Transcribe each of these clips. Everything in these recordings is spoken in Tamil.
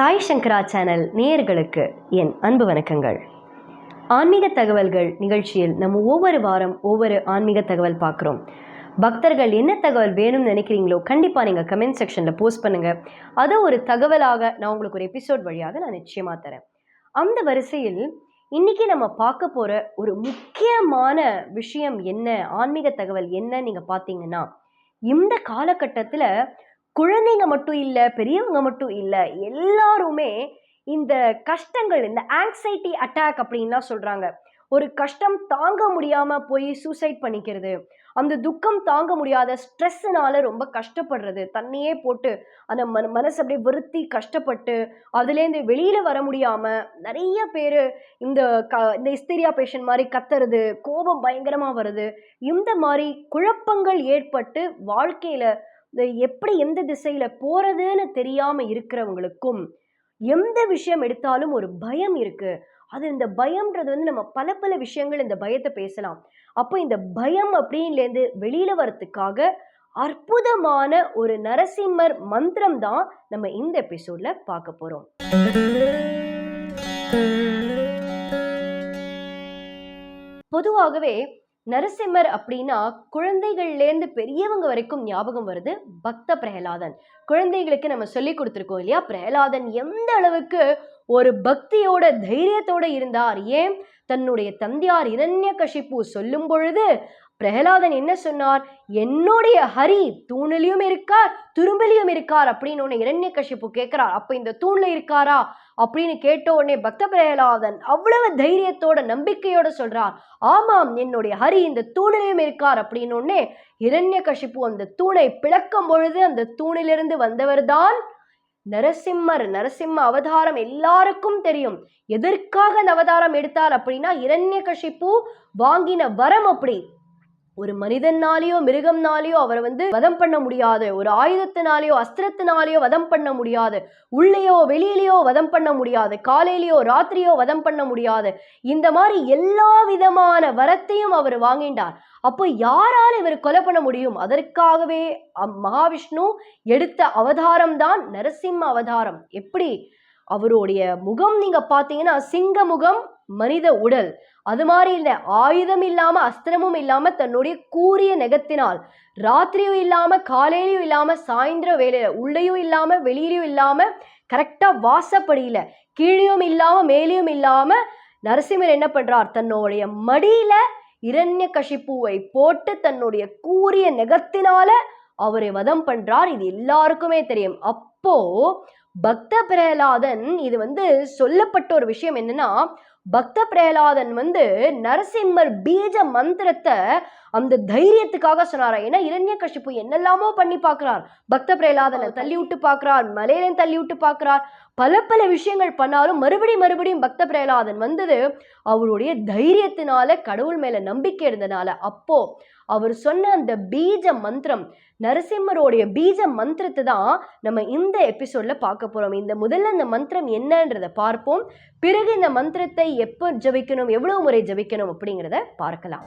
சாய் சங்கரா சேனல் நேயர்களுக்கு என் அன்பு வணக்கங்கள். ஆன்மீக தகவல்கள் நிகழ்ச்சியில் நம்ம ஒவ்வொரு வாரம் ஒவ்வொரு ஆன்மீக தகவல் பார்க்குறோம். பக்தர்கள் என்ன தகவல் வேணும்னு நினைக்கிறீங்களோ கண்டிப்பாக நீங்கள் கமெண்ட் செக்ஷனில் போஸ்ட் பண்ணுங்கள் அதை ஒரு தகவலாக நான் உங்களுக்கு ஒரு எபிசோட் வழியாக நான் நிச்சயமாக தரேன். அந்த வரிசையில் இன்றைக்கி நம்ம பார்க்க போகிற ஒரு முக்கியமான விஷயம் என்ன ஆன்மீக தகவல் என்ன நீங்கள் பார்த்தீங்கன்னா இந்த காலகட்டத்தில் குழந்தைங்க மட்டும் இல்லை பெரியவங்க மட்டும் இல்லை எல்லாருமே இந்த கஷ்டங்கள் இந்த ஆங்ஸைட்டி அட்டாக் அப்படின்லாம் சொல்கிறாங்க ஒரு கஷ்டம் தாங்க முடியாமல் போய் சூசைட் பண்ணிக்கிறது. அந்த துக்கம் தாங்க முடியாத ஸ்ட்ரெஸ்ஸுனால ரொம்ப கஷ்டப்படுறது. தண்ணியே போட்டு அந்த மன மனசு அப்படியே வருத்தி கஷ்டப்பட்டு அதுலேருந்து வெளியில் வர முடியாமல் நிறைய பேர் இந்த க இந்த இஸ்திரியா பேஷண்ட் மாதிரி கத்துறது கோபம் பயங்கரமாக வருது. இந்த மாதிரி குழப்பங்கள் ஏற்பட்டு வாழ்க்கையில் எப்படி எந்த திசையில் போகிறதுன்னு தெரியாமல் இருக்கிறவங்களுக்கும் எந்த விஷயம் எடுத்தாலும் ஒரு பயம் இருக்குது அது இந்த பயம்ன்றது வந்து நம்ம பல பல விஷயங்கள் இந்த பயத்தை பேசலாம். அப்போ இந்த பயம் அப்படின்லேருந்து வெளியில் வரத்துக்காக அற்புதமான ஒரு நரசிம்மர் மந்திரம் தான் நம்ம இந்த எபிசோட்ல பார்க்க போறோம். பொதுவாகவே நரசிம்மர் அப்படின்னா குழந்தைகள்லேருந்து பெரியவங்க வரைக்கும் ஞாபகம் வருது பக்த பிரகலாதன். குழந்தைகளுக்கு நம்ம சொல்லி கொடுத்துருக்கோம் இல்லையா? பிரகலாதன் எந்த அளவுக்கு ஒரு பக்தியோட தைரியத்தோட இருந்தார்? ஏன்? தன்னுடைய தந்தையார் இரண்ய கஷிப்பு சொல்லும் பொழுது பிரகலாதன் என்ன சொன்னார்? என்னுடைய ஹரி தூணிலையும் இருக்கார் துரும்பிலையும் இருக்கார் அப்படின்னு உடனே இரண்ய கஷிப்பு கேட்கிறார். அப்ப இந்த தூண்ல இருக்காரா? அப்படின்னு கேட்ட உடனே பக்த பிரகலாதன் அவ்வளவு தைரியத்தோட நம்பிக்கையோட சொல்றார். ஆமாம் என்னுடைய ஹரி இந்த தூணிலையும் இருக்கார் அப்படின்னு உடனே இரண்ய கஷிப்பு அந்த தூணை பிளக்கும் பொழுது அந்த தூணிலிருந்து வந்தவர்தான் நரசிம்மர். நரசிம்ம அவதாரம் எல்லாருக்கும் தெரியும். எதற்காக அந்த அவதாரம் எடுத்தார் அப்படின்னா இரண்ய கஷிப்பு வாங்கின வரம் அப்படி. ஒரு மனிதனாலேயோ மிருகம்னாலேயோ அவரை வந்து வதம் பண்ண முடியாது. ஒரு ஆயுதத்தினாலேயோ அஸ்திரத்தினாலேயோ வதம் பண்ண முடியாது. உள்ளேயோ வெளியிலேயோ வதம் பண்ண முடியாது. காலையிலேயோ ராத்திரியோ வதம் பண்ண முடியாது. இந்த மாதிரி எல்லா விதமான வரத்தையும் அவர் வாங்கிட்டார் அப்போ யாரால் இவர் கொலை பண்ண முடியும்? அதற்காகவே மகாவிஷ்ணு எடுத்த அவதாரம் தான் நரசிம்ம அவதாரம். எப்படி? அவருடைய முகம் நீங்க பார்த்தீங்கன்னா சிங்க முகம் மனித உடல். அது மாதிரி இல்லை ஆயுதம் இல்லாம அஸ்திரமும் இல்லாம தன்னுடைய கூரிய நெகத்தினால் ராத்திரியும் இல்லாம காலையிலையும் இல்லாம சாயந்தர வேலையில உள்ளேயும் இல்லாம வெளியிலையும் இல்லாம கரெக்டா வாசப்படியில கீழையும் இல்லாம மேலேயும் இல்லாம நரசிம்மர் என்ன பண்றார்? தன்னுடைய மடியில இரண்ய கஷிப்பூவை போட்டு தன்னுடைய கூரிய நெகத்தினால அவரை வதம் பண்றார். இது எல்லாருக்குமே தெரியும். அப்போ பக்த பிரகலாதன் இது வந்து சொல்லப்பட்ட ஒரு விஷயம் என்னன்னா பக்த பிரகலாதன் வந்து நரசிம்மர் பீஜ மந்திரத்தை அந்த தைரியத்துக்காக சொன்னாரா? ஏன்னா இரண்ய கஷிப்பு என்னெல்லாமோ பண்ணி பார்க்கிறார். பக்த பிரகலாதனை தள்ளி விட்டு பார்க்கிறார் மலையிலையும் தள்ளி விட்டு பார்க்கிறார். பல பல விஷயங்கள் பண்ணாலும் மறுபடியும் மறுபடியும் பக்த பிரகலாதன் வந்தது அவருடைய தைரியத்தினால கடவுள் மேல நம்பிக்கை இருந்தனால. அப்போ அவர் சொன்ன அந்த பீஜ மந்திரம் நரசிம்மருடைய பீஜ மந்திரத்தை தான் நம்ம இந்த எபிசோட்ல பார்க்க போறோம். இந்த முதல்ல இந்த மந்திரம் என்னன்றதை பார்ப்போம். பிறகு இந்த மந்திரத்தை எப்போ ஜபிக்கணும் எவ்வளவு முறை ஜபிக்கணும் அப்படிங்கிறத பார்க்கலாம்.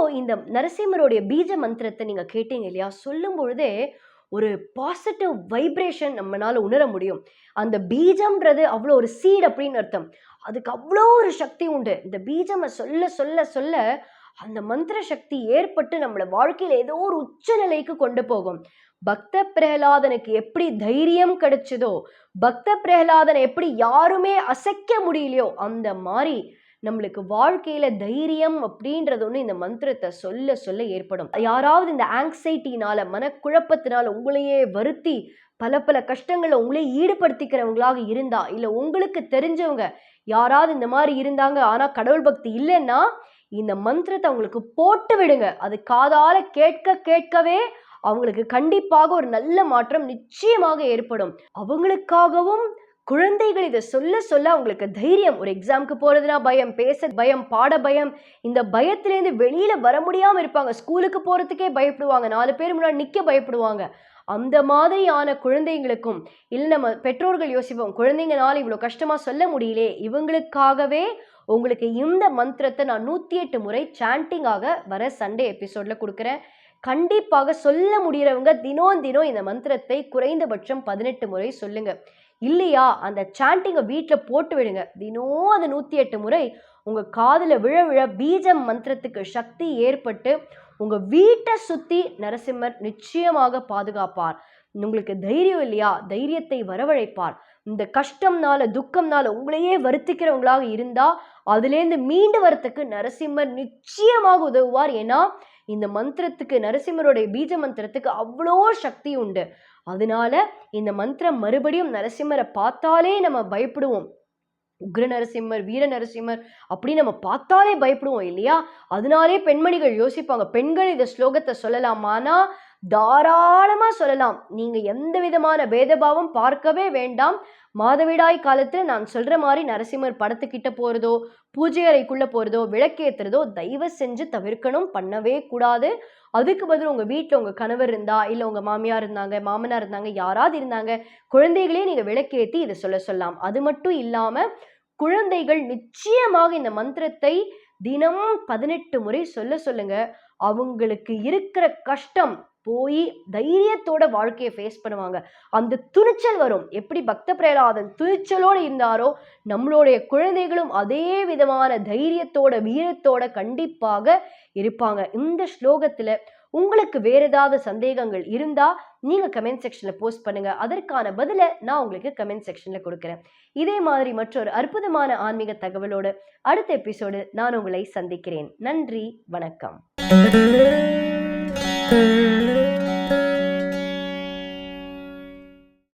இப்போ இந்த நரசிம்மருடைய பீஜ மந்திரத்தை நீங்க கேட்டீங்க இல்லையா? சொல்லும் பொழுதே ஒரு பாசிட்டிவ் வைப்ரேஷன் நம்மளால உணர முடியும். அந்த பீஜம்ன்றது அவ்வளோ ஒரு சீட் அப்படின்னு அர்த்தம். அதுக்கு அவ்வளோ ஒரு சக்தி உண்டு. இந்த பீஜமை சொல்ல சொல்ல சொல்ல அந்த மந்திர சக்தி ஏற்பட்டு நம்மளை வாழ்க்கையில ஏதோ ஒரு உச்ச நிலைக்கு கொண்டு போகும். பக்த பிரகலாதனுக்கு எப்படி தைரியம் கிடைச்சதோ பக்த பிரகலாதனை எப்படி யாருமே அசைக்க முடியலையோ அந்த மாதிரி நம்மளுக்கு வாழ்க்கையில தைரியம் அப்படின்றது ஒன்று இந்த மந்திரத்தை சொல்ல சொல்ல ஏற்படும். யாராவது இந்த ஆங்ஸைட்டினால மனக்குழப்பத்தினால உங்களையே வருத்தி பல பல கஷ்டங்களை உங்களே ஈடுபடுத்திக்கிறவங்களாக இருந்தா இல்லை உங்களுக்கு தெரிஞ்சவங்க யாராவது இந்த மாதிரி இருந்தாங்க ஆனால் கடவுள் பக்தி இல்லைன்னா இந்த மந்திரத்தை அவங்களுக்கு போட்டு விடுங்க. அது காதால கேட்க கேட்கவே அவங்களுக்கு கண்டிப்பாக ஒரு நல்ல மாற்றம் நிச்சயமாக ஏற்படும். அவங்களுக்காகவும் குழந்தைகள் இதை சொல்ல சொல்ல அவங்களுக்கு தைரியம். ஒரு எக்ஸாம்க்கு போகிறதுனா பயம் பேச பயம் பாட பயம். இந்த பயத்துலேருந்து வெளியில் வர முடியாமல் இருப்பாங்க. ஸ்கூலுக்கு போகிறதுக்கே பயப்படுவாங்க. நாலு பேர் முன்னாடி நிற்க பயப்படுவாங்க. அந்த மாதிரியான குழந்தைங்களுக்கும் இல்லை நம்ம பெற்றோர்கள் யோசிப்போம். குழந்தைங்கனால இவ்வளோ கஷ்டமாக சொல்ல முடியலே. இவங்களுக்காகவே உங்களுக்கு இந்த மந்திரத்தை நான் நூற்றி எட்டு முறை சாண்டிங்காக வர சண்டே எபிசோடில் கொடுக்குறேன். கண்டிப்பாக சொல்ல முடிகிறவங்க தினம் தினம் இந்த மந்திரத்தை குறைந்தபட்சம் பதினெட்டு முறை சொல்லுங்கள் இல்லையா? அந்த சாண்டிங்கை வீட்டில் போட்டு விடுங்க. தினம் அந்த நூற்றி எட்டு முறை உங்கள் காதில் விழ விழ பீஜம் மந்திரத்துக்கு சக்தி ஏற்பட்டு உங்கள் வீட்டை சுற்றி நரசிம்மர் நிச்சயமாக பாதுகாப்பார். உங்களுக்கு தைரியம் இல்லையா? தைரியத்தை வரவழைப்பார். இந்த கஷ்டம்னால துக்கம்னால உங்களையே வருத்திக்கிறவங்களாக இருந்தா அதுலேருந்து மீண்டு வரத்துக்கு நரசிம்மர் நிச்சயமாக உதவுவார். ஏன்னா இந்த மந்திரத்துக்கு நரசிம்மருடைய பீஜ மந்திரத்துக்கு அவ்வளோ சக்தி உண்டு. அதனால இந்த மந்திரம் மறுபடியும் நரசிம்மரை பார்த்தாலே நம்ம பயப்படுவோம். உக்ர நரசிம்மர் வீர நரசிம்மர் அப்படி நம்ம பார்த்தாலே பயப்படுவோம் இல்லையா? அதனாலே பெண்மணிகள் யோசிப்பாங்க பெண்கள் இந்த ஸ்லோகத்தை சொல்லலாமானா தாராளமாக சொல்லலாம். நீங்கள் எந்த விதமான பேதபாவம் பார்க்கவே வேண்டாம். மாதவிடாய் காலத்தில் நான் சொல்கிற மாதிரி நரசிம்மர் படத்துக்கிட்ட போகிறதோ பூஜை அறைக்குள்ளே போகிறதோ விளக்கேத்துறதோ தயவு செஞ்சு தவிர்க்கணும். பண்ணவே கூடாது. அதுக்கு பதில் உங்கள் வீட்டில் உங்கள் கணவர் இருந்தா இல்லை உங்கள் மாமியார் இருந்தாங்க மாமனார் இருந்தாங்க யாராவது இருந்தாங்க குழந்தைகளே நீங்கள் விளக்கேற்றி இதை சொல்ல சொல்லலாம். அது மட்டும் இல்லாமல் குழந்தைகள் நிச்சயமாக இந்த மந்திரத்தை தினம் பதினெட்டு முறை சொல்ல சொல்லுங்க. அவங்களுக்கு இருக்கிற கஷ்டம் போய் தைரியத்தோட வாழ்க்கையை ஃபேஸ் பண்ணுவாங்க. அந்த துணிச்சல் வரும். எப்படி பக்த பிரகலாதன் துணிச்சலோடு இருந்தாரோ நம்மளுடைய குழந்தைகளும் அதே விதமான தைரியத்தோட வீரத்தோட கண்டிப்பாக இருப்பாங்க. இந்த ஸ்லோகத்தில் உங்களுக்கு வேற ஏதாவது சந்தேகங்கள் இருந்தால் நீங்கள் கமெண்ட் செக்ஷனில் போஸ்ட் பண்ணுங்கள் அதற்கான பதிலை நான் உங்களுக்கு கமெண்ட் செக்ஷனில் கொடுக்குறேன். இதே மாதிரி மற்றொரு அற்புதமான ஆன்மீக தகவலோடு அடுத்த எபிசோடு நான் உங்களை சந்திக்கிறேன். நன்றி வணக்கம்.